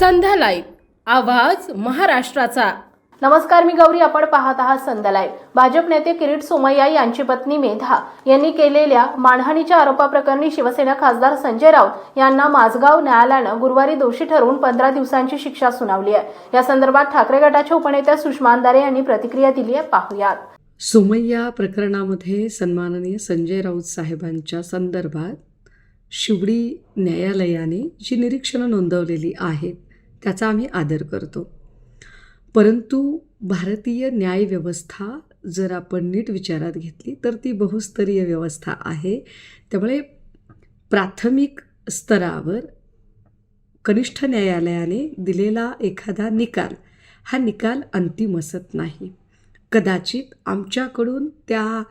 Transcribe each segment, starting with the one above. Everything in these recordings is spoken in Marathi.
संध्या लाईव्ह. आवाज महाराष्ट्राचा. नमस्कार मी गौरी. आपण पाहत आहात संध्यालाय भाजप नेते किरीट सोमय्या यांची पत्नी मेधा यांनी केलेल्या मानहानीच्या आरोपाप्रकरणी शिवसेना खासदार संजय राऊत यांना माझगाव न्यायालयानं गुरुवारी दोषी ठरवून पंधरा दिवसांची शिक्षा सुनावली आहे. या संदर्भात ठाकरे गटाच्या उपनेत्या सुषमा अंधारे यांनी प्रतिक्रिया दिली आहे. पाहुयात. सोमय्या प्रकरणामध्ये सन्माननीय संजय राऊत साहेबांच्या संदर्भात शिवडी न्यायालयाने जी निरीक्षणं नोंदवलेली आहेत त्याचा आम्ही आदर करतो. परंतु भारतीय न्यायव्यवस्था जर आपण नीट विचारात घेतली तर ती बहुस्तरीय व्यवस्था आहे. त्यामुळे प्राथमिक स्तरावर कनिष्ठ न्यायालयाने दिलेला एखादा निकाल हा निकाल अंतिम असत नाही. कदाचित आमच्याकडून त्या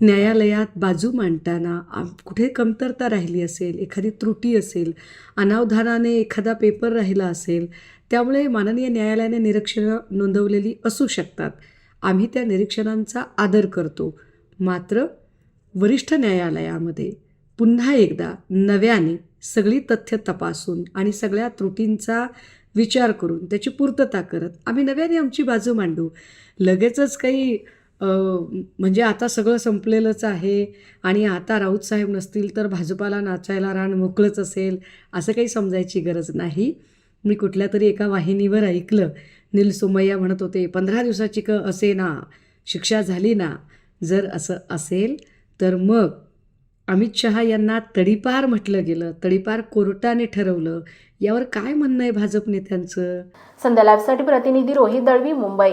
न्यायालयात बाजू मांडताना कुठे कमतरता राहिली असेल एखादी त्रुटी असेल अनावधानाने एखादा पेपर राहिला असेल त्यामुळे माननीय न्यायालयाने निरीक्षणं नोंदवलेली असू शकतात. आम्ही त्या निरीक्षणांचा आदर करतो. मात्र वरिष्ठ न्यायालयामध्ये पुन्हा एकदा नव्याने सगळी तथ्य तपासून आणि सगळ्या त्रुटींचा विचार करून त्याची पूर्तता करत आम्ही नव्याने आमची बाजू मांडू. लगेचच काही म्हणजे आता सगळं संपलेलंच आहे आणि आता राऊत साहेब नसतील तर भाजपाला नाचायला रान मोकळंच असेल असं काही समजायची गरज नाही. मी कुठल्या तरी एका वाहिनीवर ऐकलं. नील सोमय्या म्हणत होते पंधरा दिवसाची क असे ना. शिक्षा झाली ना. जर असं असेल तर मग. अमित शहा यांना तडीपार म्हटलं गेलं तडीपार कोर्टाने ठरवलं. यावर काय म्हणणं आहे भाजप नेत्यांचं? संध्या लाईव्हसाठी प्रतिनिधी रोहित दळवी मुंबई.